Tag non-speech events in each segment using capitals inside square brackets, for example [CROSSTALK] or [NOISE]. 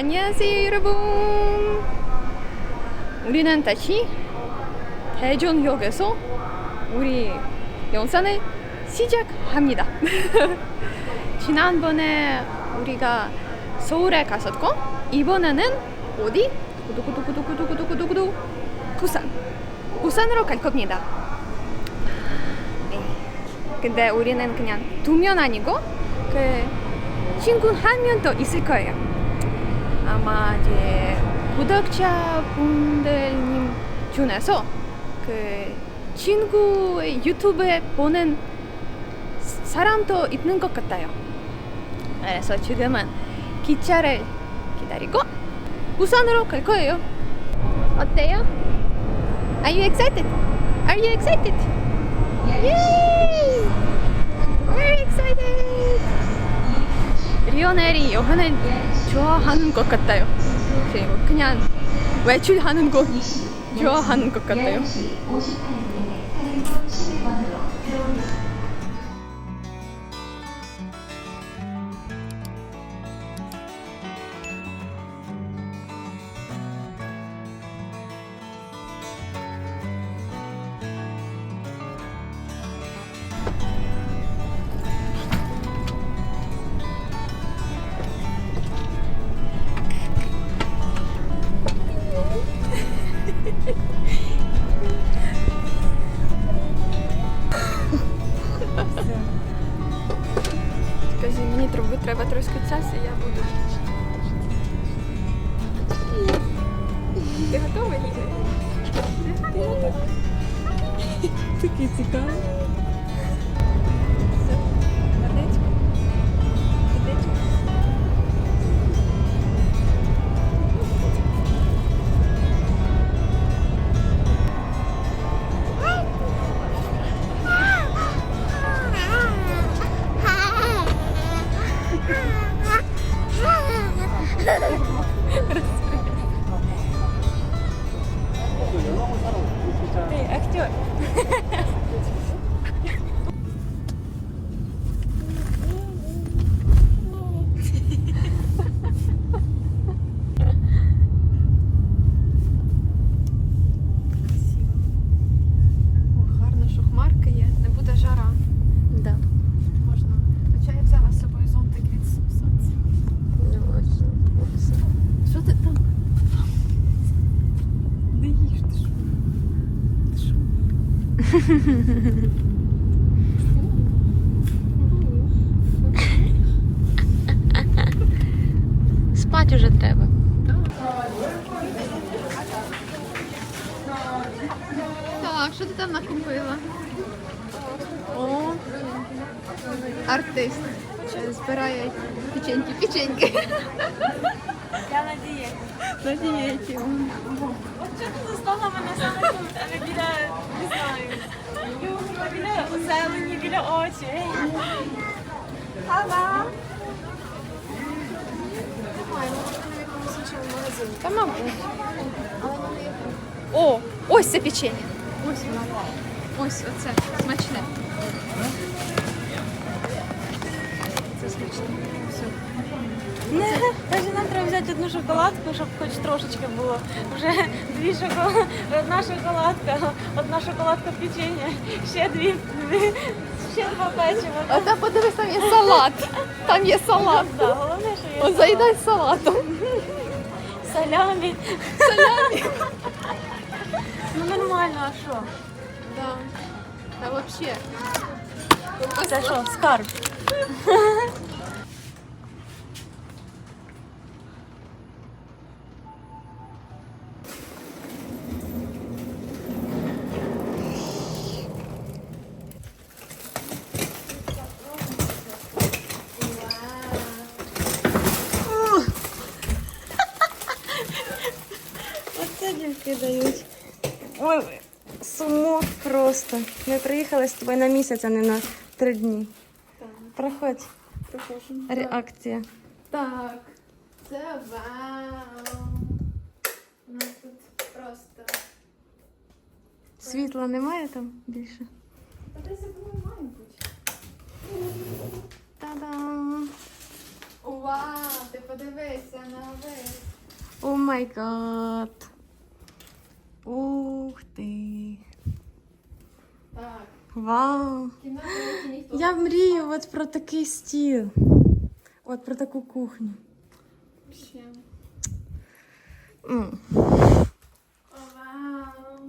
안녕하세요 여러분. 우리는 다시 대전역에서 우리 영상을 시작합니다. [LAUGHS] 지난번에 우리가 서울에 갔었고 이번에는 어디? 구두구두구두구두구두구두구 부산. 부산으로 갈 겁니다. 네. 근데 우리는 그냥 두 명 아니고 그 친구 한 명 더 있을 거예요. 아마 이제 구독자분들님 중에서 그 친구의 유튜브에 보는 사람도 있는 것 같아요. 그래서 지금은 기차를 기다리고 부산으로 갈 거예요. 어때요? Are you excited? Are you excited? Yay! Very excited! 리오넬이 여행을 좋아하는 것 같아요. 그리고 그냥 외출하는 거 좋아하는 것 같아요. Такий цікавий. Все, сердечко. Сердечко. Ти актер. О, гарно, що хмарки є, не буде жара. Да. Можна. Хоча я взяла з собою зонтик від сонця. Що ти там? Не їж ти що? Ти що? [LAUGHS] Спать уже треба. Так, що ти там накупила? О, артист. Збирає печеньки, печеньки. Я на дієті. На дієті. От що ти застала мене саме тут, а не біля, не знаю, біля зелені, біля очі. Ава! Та мабуть. О, ось це печення. Ось воно. Ось оце. Смачне. Це смачне. Все. Навіть нам треба взяти одну шоколадку, щоб хоч трошечки було. Вже дві шоколадки, одна шоколадка, одна шоколадка печення, ще дві, дві ще два печива. А та подивись, там є салат. Там є салат. Да, головне, що О, є заїдай салатом. салямі. Салямі. Ну нормально, а що? Да. Та вообще. Це що, скарб? Оце дівки дають. Ой, сумо просто. Ми приїхали з тобою на місяць, а не на три дні. Проходь. Реакція. Так. Це вау. У нас тут просто. Світла немає там більше? Та десь було має бути. Та-дам! Вау, ти Подивися на весь. О май гад. Ух ти. Так, Вау. кімната, в якій ніхто. Я мрію от про такий стіл. От про таку кухню. Ще. М. [GASPS] О, вау.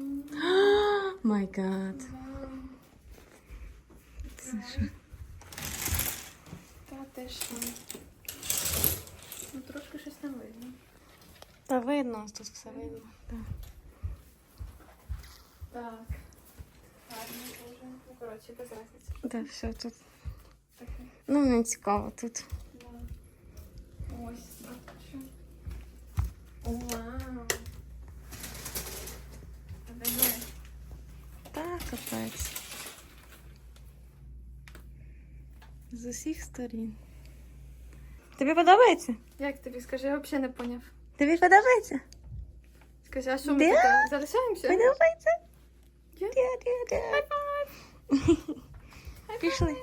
Май гад. Вау. Це що? Та ти що? Ну, трошки щось там видно. Та видно, тут все видно. Так. Так. Ну, коротше, без разниці. Да, все тут. Таке. Ну, мені цікаво тут. Да. Ось що. Вау. Диви. Так, капець. З усіх сторін. Тобі подобається? Як тобі скажи, я взагалі не поняв. Тобі подобається? Скажи, а що ми Да? таке? Залишаємося? Подобається? Пішли.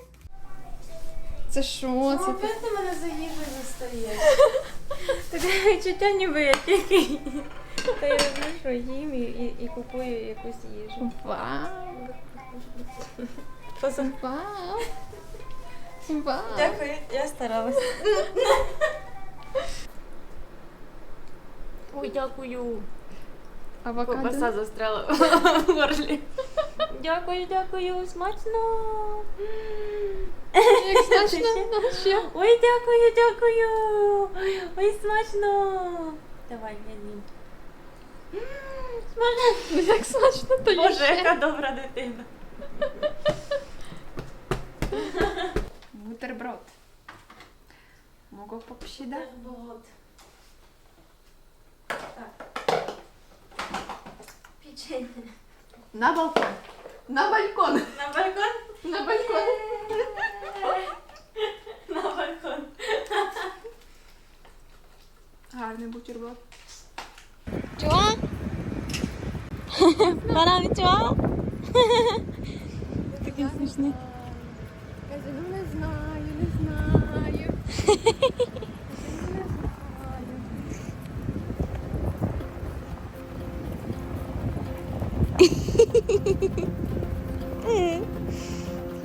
Це що? Це ти? ти мене за їжею застаєш. [LAUGHS] Таке відчуття ніби я тільки. Та я роблю, що їм і, і, і купую якусь їжу. Вау. Вау. Вау. Дякую, я старалась. Ой, дякую. Авокадо. Ковбаса застряла в [LAUGHS] горлі. Дякую, дякую, смачно. Як смачно. Ну, ще. Ой, дякую, дякую. Ой, смачно. Давай, я їм. Смачно. Ну, як смачно, то є Боже, яка добра дитина. Бутерброд. Mogę popsida? Печенье. На балкон. На балкон. На балкон? На балкон. На балкон. Гарний бутерброд. Чого? Пора чого? Такий смішний. Ну не знаю, не знаю.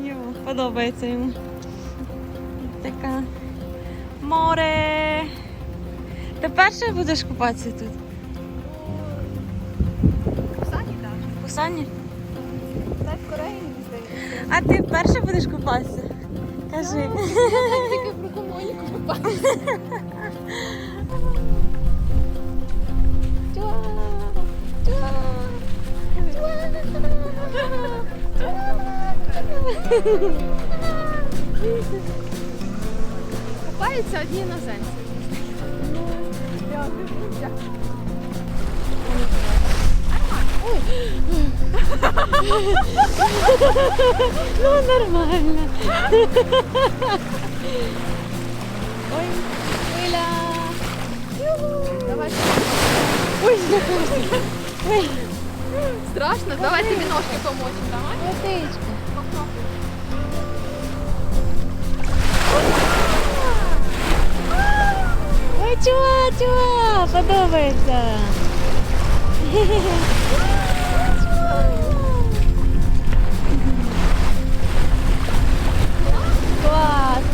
Йому подобається йому. Така море. Ти перше будеш купатися тут? В так. В Пусані? Так, в Кореї, мені здається. А ти перше будеш купатися? Кажи. Я тільки про комоніку попала. Купаються одні іноземці. Ну, нормально. Ой, Хвиля. Давай. Ой, знакомься. Ой, Страшно? Давай тобі ножки помочимо. Давай. водичка. Ой, чува, чува, подобається. Класно.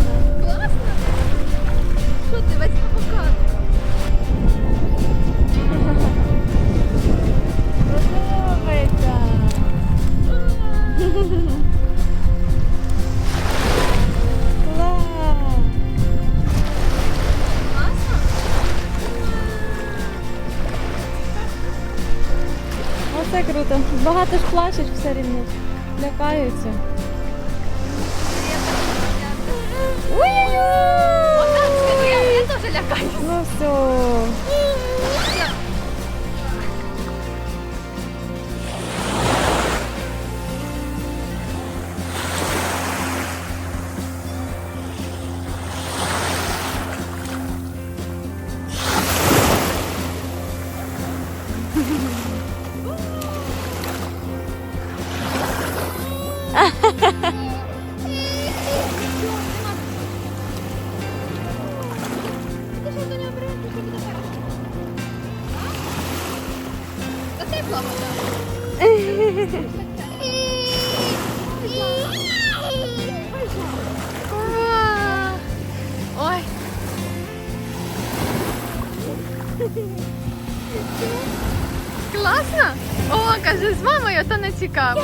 Класно? О, каже, з мамою то не цікаво.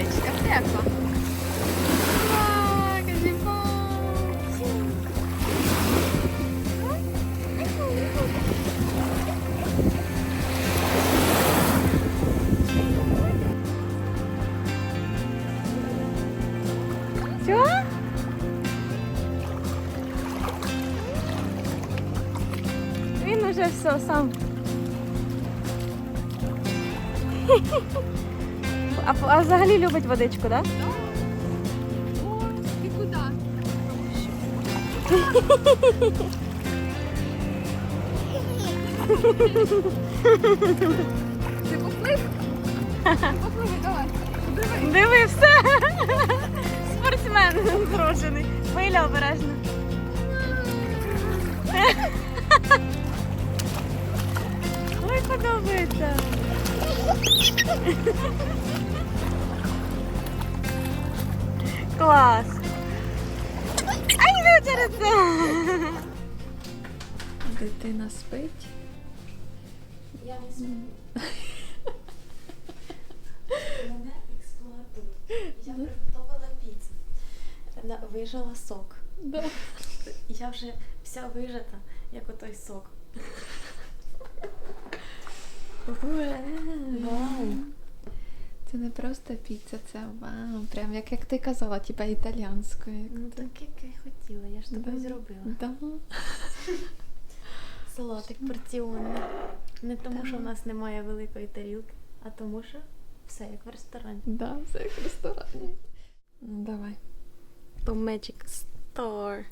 Тепла водичка, тепла. Ой, казімо. Все? Він уже все сам. А, а взагалі любить водичку, так? Да? Ти куди? Ти поплив? Попливи, давай. Диви. Диви, все. Спортсмен зрошений. Хвиля обережно. Ой, подобається. Клас. Ай, витереться. Дитина спить. Я не знаю. Мене експлуатують. Я приготувала піцу. Вижала сок. Да. Я вже вся вижата, як отой сок. Вау. Це не просто піца, це вау. Прям як, як ти казала, типа італіанською. як Ну так як я хотіла, я ж тебе Да. зробила. Да. [LAUGHS] Салатик порціонний. Не тому, що в нас немає великої тарілки, а тому, що все як в ресторані. Да, все як в ресторані. Ну, давай. По Magic Star.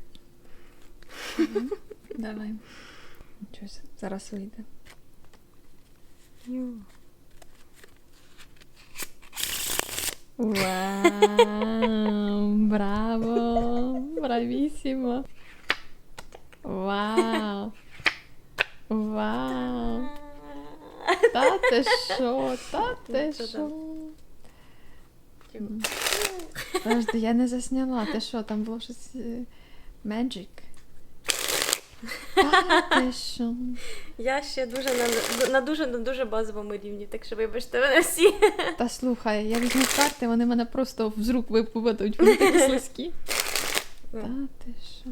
Давай. Щось зараз вийде. Вау! Браво! Бравісімо! Вау! Вау! Та ти що? Та ти що? Подожди, я не засняла. Ти що, там було щось е, Magic? Я ще дуже на, на дуже на дуже базовому рівні, так що вибачте мене всі. Та слухай, я візьму карти, вони мене просто з рук випадуть, вони такі слизькі. Та ти що?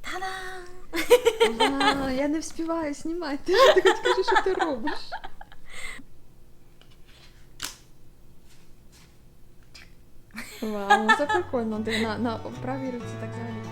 Та-дам! Я не вспіваю знімати. Ти ж хоч кажи, що ти робиш. Вау, це прикольно. На, на правій руці так взагалі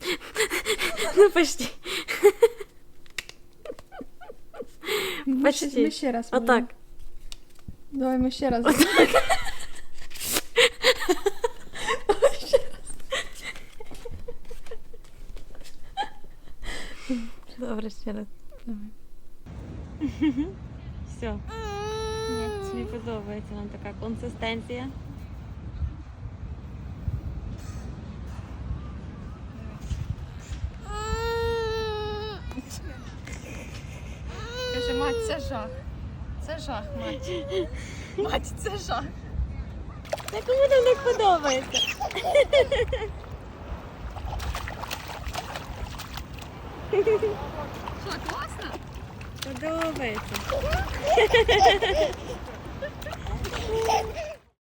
[LAUGHS] Ну почти. Ми ще- Почти. Ми ще раз. Отак. будемо. Давай ми ще раз. Добре, ще раз. [LAUGHS] Все. Мені подобається нам така консистенція. Це жах. Це жах, мать. [LAUGHS] Мать, це жах. На кому там не подобається? Що, класно? Подобається. [LAUGHS]